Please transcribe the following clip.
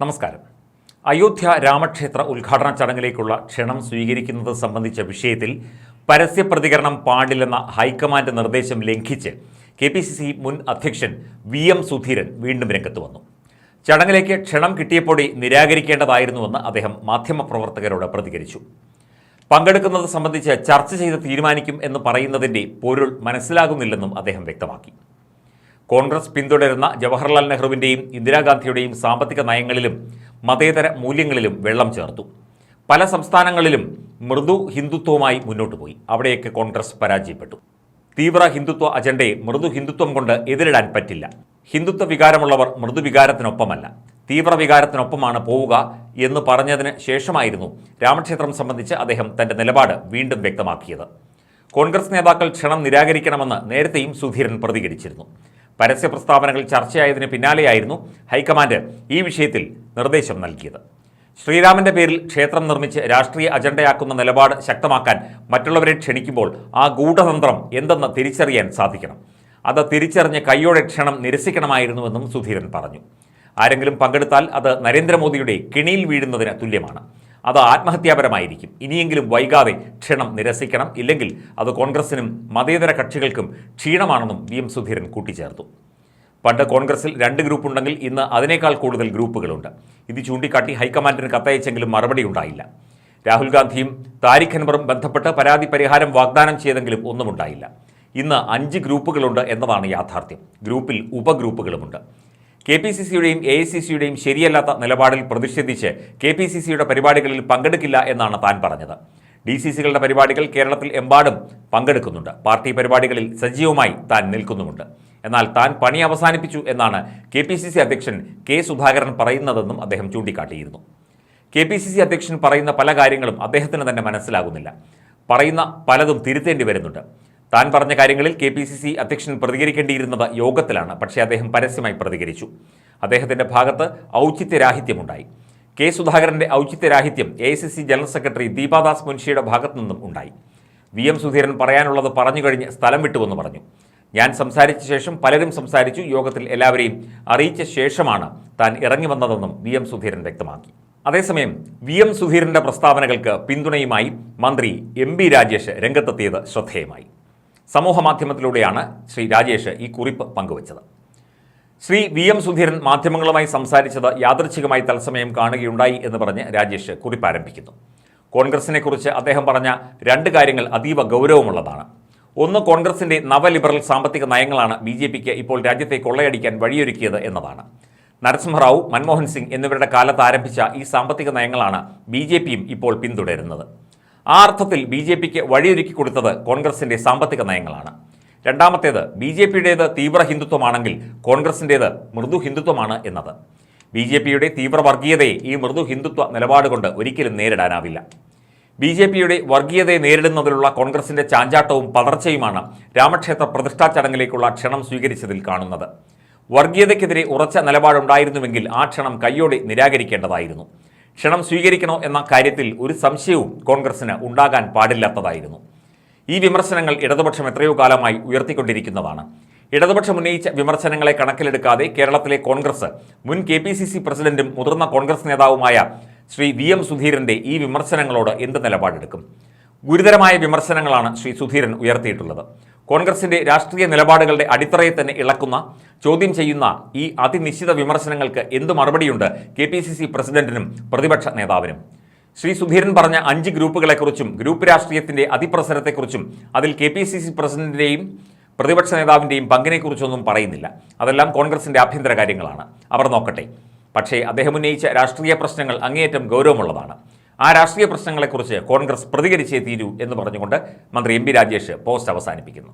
നമസ്കാരം. അയോധ്യ രാമക്ഷേത്ര ഉദ്ഘാടന ചടങ്ങിലേക്കുള്ള ക്ഷണം സ്വീകരിക്കുന്നത് സംബന്ധിച്ച വിഷയത്തിൽ പരസ്യ പ്രതികരണം പാടില്ലെന്ന ഹൈക്കമാൻഡ് നിർദ്ദേശം ലംഘിച്ച് കെ പി സി സി മുൻ അധ്യക്ഷൻ വി എം സുധീരൻ വീണ്ടും രംഗത്ത് വന്നു. ചടങ്ങിലേക്ക് ക്ഷണം കിട്ടിയപ്പോഴേ നിരാകരിക്കേണ്ടതായിരുന്നുവെന്ന് അദ്ദേഹം മാധ്യമപ്രവർത്തകരോട് പ്രതികരിച്ചു. പങ്കെടുക്കുന്നത് സംബന്ധിച്ച് ചർച്ച ചെയ്ത് തീരുമാനിക്കും എന്ന് പറയുന്നതിന്റെ പൊരുൾ മനസ്സിലാകുന്നില്ലെന്നും അദ്ദേഹം വ്യക്തമാക്കി. കോൺഗ്രസ് പിന്തുടരുന്ന ജവഹർലാൽ നെഹ്റുവിന്റെയും ഇന്ദിരാഗാന്ധിയുടെയും സാമ്പത്തിക നയങ്ങളിലും മതേതര മൂല്യങ്ങളിലും വെള്ളം ചേർത്തു. പല സംസ്ഥാനങ്ങളിലും മൃദു ഹിന്ദുത്വവുമായി മുന്നോട്ട് പോയി. അവിടെയൊക്കെ കോൺഗ്രസ് പരാജയപ്പെട്ടു. തീവ്ര ഹിന്ദുത്വ അജണ്ടയെ മൃദു ഹിന്ദുത്വം കൊണ്ട് എതിരിടാൻ പറ്റില്ല. ഹിന്ദുത്വ വികാരമുള്ളവർ മൃദു വികാരത്തിനൊപ്പമല്ല. തീവ്ര വികാരത്തിനൊപ്പമാണ് പോവുക എന്ന് പറഞ്ഞതിന് ശേഷമായിരുന്നു രാമക്ഷേത്രം സംബന്ധിച്ച് അദ്ദേഹം തന്റെ നിലപാട് വീണ്ടും വ്യക്തമാക്കിയത്. കോൺഗ്രസ് നേതാക്കൾ ക്ഷണം നിരാകരിക്കണമെന്ന് നേരത്തെയും സുധീരൻ പ്രതികരിച്ചിരുന്നു. പരസ്യ പ്രസ്താവനകൾ ചർച്ചയായതിന് പിന്നാലെയായിരുന്നു ഹൈക്കമാൻഡ് ഈ വിഷയത്തിൽ നിർദ്ദേശം നൽകിയത്. ശ്രീരാമന്റെ പേരിൽ ക്ഷേത്രം നിർമ്മിച്ച് രാഷ്ട്രീയ അജണ്ടയാക്കുന്ന നിലപാട് ശക്തമാക്കാൻ മറ്റുള്ളവരെ ക്ഷണിക്കുമ്പോൾ ആ ഗൂഢതന്ത്രം എന്തെന്ന് തിരിച്ചറിയാൻ സാധിക്കണം. അത് തിരിച്ചറിഞ്ഞ് കൈയോടെ ക്ഷണം നിരസിക്കണമായിരുന്നുവെന്നും സുധീരൻ പറഞ്ഞു. ആരെങ്കിലും പങ്കെടുത്താൽ അത് നരേന്ദ്രമോദിയുടെ കിണിയിൽ വീഴുന്നതിന് തുല്യമാണ്. അത് ആത്മഹത്യാപരമായിരിക്കും. ഇനിയെങ്കിലും വൈകാതെ ക്ഷണം നിരസിക്കണം. ഇല്ലെങ്കിൽ അത് കോൺഗ്രസിനും മതേതര കക്ഷികൾക്കും ക്ഷീണമാണെന്നും വി എം സുധീരൻ കൂട്ടിച്ചേർത്തു. പണ്ട് കോൺഗ്രസിൽ രണ്ട് ഗ്രൂപ്പുണ്ടെങ്കിൽ ഇന്ന് അതിനേക്കാൾ കൂടുതൽ ഗ്രൂപ്പുകളുണ്ട്. ഇത് ചൂണ്ടിക്കാട്ടി ഹൈക്കമാൻഡിന് കത്തയച്ചെങ്കിലും മറുപടി ഉണ്ടായില്ല. രാഹുൽ ഗാന്ധിയും താരിഖ് അൻവറും ബന്ധപ്പെട്ട് പരാതി പരിഹാരം വാഗ്ദാനം ചെയ്തെങ്കിലും ഒന്നുമുണ്ടായില്ല ഇന്ന് അഞ്ച് ഗ്രൂപ്പുകളുണ്ട് എന്നതാണ് യാഥാർത്ഥ്യം. ഗ്രൂപ്പിൽ ഉപഗ്രൂപ്പുകളുമുണ്ട്. കെ പി സി സിയുടെയും എ ഐ സി സിയുടെയും ശരിയല്ലാത്ത നിലപാടിൽ പ്രതിഷേധിച്ച് കെ പി സി സിയുടെ പരിപാടികളിൽ പങ്കെടുക്കില്ല എന്നാണ് താൻ പറഞ്ഞത്. ഡി സി സികളുടെ പരിപാടികൾ കേരളത്തിൽ എമ്പാടും പങ്കെടുക്കുന്നുണ്ട്. പാർട്ടി പരിപാടികളിൽ സജീവമായി താൻ നിൽക്കുന്നുമുണ്ട്. എന്നാൽ താൻ പണി അവസാനിപ്പിച്ചു എന്നാണ് കെ പി സി സി അധ്യക്ഷൻ കെ സുധാകരൻ പറയുന്നതെന്നും അദ്ദേഹം ചൂണ്ടിക്കാട്ടിയിരുന്നു. കെ പി സി സി അധ്യക്ഷൻ പറയുന്ന പല കാര്യങ്ങളും അദ്ദേഹത്തിന് തന്നെ മനസ്സിലാകുന്നില്ല. പറയുന്ന പലതും തിരുത്തേണ്ടി വരുന്നുണ്ട്. താൻ പറഞ്ഞ കാര്യങ്ങളിൽ കെ പി സി സി അധ്യക്ഷൻ പ്രതികരിക്കേണ്ടിയിരുന്നത് യോഗത്തിലാണ് പക്ഷേ അദ്ദേഹം പരസ്യമായി പ്രതികരിച്ചു. അദ്ദേഹത്തിന്റെ ഭാഗത്ത് ഔചിത്യരാഹിത്യമുണ്ടായി. കെ സുധാകരന്റെ ഔചിത്യരാഹിത്യം A I C C general secretary Deepa Das മുൻഷിയുടെ ഭാഗത്തു നിന്നും ഉണ്ടായി. വി എം സുധീരൻ പറയാനുള്ളത് പറഞ്ഞു കഴിഞ്ഞ് സ്ഥലം വിട്ടുവെന്ന് പറഞ്ഞു. ഞാൻ സംസാരിച്ച ശേഷം പലരും സംസാരിച്ചു യോഗത്തിൽ എല്ലാവരെയും അറിയിച്ച ശേഷമാണ് താൻ ഇറങ്ങി വന്നതെന്നും വി എം സുധീരൻ വ്യക്തമാക്കി. അതേസമയം വി എം സുധീരന്റെ പ്രസ്താവനകൾക്ക് പിന്തുണയുമായി മന്ത്രി എം ബി രാജേഷ് രംഗത്തെത്തിയത് ശ്രദ്ധേയമായി. സമൂഹ മാധ്യമത്തിലൂടെയാണ് ശ്രീ രാജേഷ് ഈ കുറിപ്പ് പങ്കുവച്ചത്. ശ്രീ വി എം സുധീരൻ മാധ്യമങ്ങളുമായി സംസാരിച്ചത് യാദൃച്ഛികമായി തത്സമയം കാണുകയുണ്ടായി എന്ന് പറഞ്ഞ് രാജേഷ് കുറിപ്പ് ആരംഭിക്കുന്നു കോൺഗ്രസിനെക്കുറിച്ച് അദ്ദേഹം പറഞ്ഞ രണ്ട് കാര്യങ്ങൾ അതീവ ഗൗരവമുള്ളതാണ്. ഒന്ന് കോൺഗ്രസിന്റെ നവലിബറൽ സാമ്പത്തിക നയങ്ങളാണ് ബി ജെ പിക്ക് ഇപ്പോൾ രാജ്യത്തെ കൊള്ളയടിക്കാൻ വഴിയൊരുക്കിയത് എന്നതാണ്. നരസിംഹറാവു മൻമോഹൻ സിംഗ് എന്നിവരുടെ കാലത്ത് ആരംഭിച്ച ഈ സാമ്പത്തിക നയങ്ങളാണ് ബി ജെ പിയും ഇപ്പോൾ പിന്തുടരുന്നത്. ആ അർത്ഥത്തിൽ ബി ജെ പിക്ക് വഴിയൊരുക്കി കൊടുത്തത് കോൺഗ്രസിന്റെ സാമ്പത്തിക നയങ്ങളാണ്. രണ്ടാമത്തേത് ബി ജെ പിയുടേത് തീവ്ര ഹിന്ദുത്വമാണെങ്കിൽ കോൺഗ്രസിന്റേത് മൃദു ഹിന്ദുത്വമാണ് എന്നത്. ബി ജെ പിയുടെ തീവ്ര വർഗീയതയെ ഈ മൃദു ഹിന്ദുത്വ നിലപാട് കൊണ്ട് ഒരിക്കലും നേരിടാനാവില്ല. ബി ജെ പിയുടെ വർഗീയതയെ നേരിടുന്നതിലുള്ള കോൺഗ്രസിന്റെ ചാഞ്ചാട്ടവും പതർച്ചയുമാണ് രാമക്ഷേത്ര പ്രതിഷ്ഠാ ചടങ്ങിലേക്കുള്ള ക്ഷണം സ്വീകരിച്ചതിൽ കാണുന്നത്. വർഗീയതയ്ക്കെതിരെ ഉറച്ച നിലപാടുണ്ടായിരുന്നുവെങ്കിൽ ആ ക്ഷണം കയ്യോടെ നിരാകരിക്കേണ്ടതായിരുന്നു. ക്ഷണം സ്വീകരിക്കണോ എന്ന കാര്യത്തിൽ ഒരു സംശയവും കോൺഗ്രസിന് ഉണ്ടാകാൻ പാടില്ലാത്തതായിരുന്നു. ഈ വിമർശനങ്ങൾ ഇടതുപക്ഷം എത്രയോ കാലമായി ഉയർത്തിക്കൊണ്ടിരിക്കുന്നതാണ്. ഇടതുപക്ഷം ഉന്നയിച്ച വിമർശനങ്ങളെ കണക്കിലെടുക്കാതെ കേരളത്തിലെ കോൺഗ്രസ് മുൻ കെ പി സി സി പ്രസിഡന്റും മുതിർന്ന കോൺഗ്രസ് നേതാവുമായ ശ്രീ വി എം സുധീരന്റെ ഈ വിമർശനങ്ങളോട് എന്ത് നിലപാടെടുക്കും? ഗുരുതരമായ വിമർശനങ്ങളാണ് ശ്രീ സുധീരൻ ഉയർത്തിയിട്ടുള്ളത്. കോൺഗ്രസിന്റെ രാഷ്ട്രീയ നിലപാടുകളുടെ അടിത്തറയെ തന്നെ ഇളക്കുന്ന ചോദ്യം ചെയ്യുന്ന ഈ അതിനിശ്ചിത വിമർശനങ്ങൾക്ക് എന്ത് മറുപടിയുണ്ട് കെ പി സി സി പ്രസിഡന്റിനും പ്രതിപക്ഷ നേതാവിനും? ശ്രീ സുധീരൻ പറഞ്ഞ അഞ്ച് ഗ്രൂപ്പുകളെക്കുറിച്ചും ഗ്രൂപ്പ് രാഷ്ട്രീയത്തിന്റെ അതിപ്രസരത്തെക്കുറിച്ചും അതിൽ കെ പി സി സി പ്രസിഡന്റിന്റെയും പ്രതിപക്ഷ നേതാവിന്റെയും പങ്കിനെക്കുറിച്ചൊന്നും പറയുന്നില്ല. അതെല്ലാം കോൺഗ്രസിന്റെ ആഭ്യന്തര കാര്യങ്ങളാണ്. അവർ നോക്കട്ടെ. പക്ഷേ അദ്ദേഹം ഉന്നയിച്ച രാഷ്ട്രീയ പ്രശ്നങ്ങൾ അങ്ങേയറ്റം ഗൗരവമുള്ളതാണ്. ആ രാഷ്ട്രീയ പ്രശ്നങ്ങളെക്കുറിച്ച് കോൺഗ്രസ് പ്രതികരിച്ചേ തീരൂ എന്ന് പറഞ്ഞുകൊണ്ട് മന്ത്രി എം രാജേഷ് പോസ്റ്റ് അവസാനിപ്പിക്കുന്നു.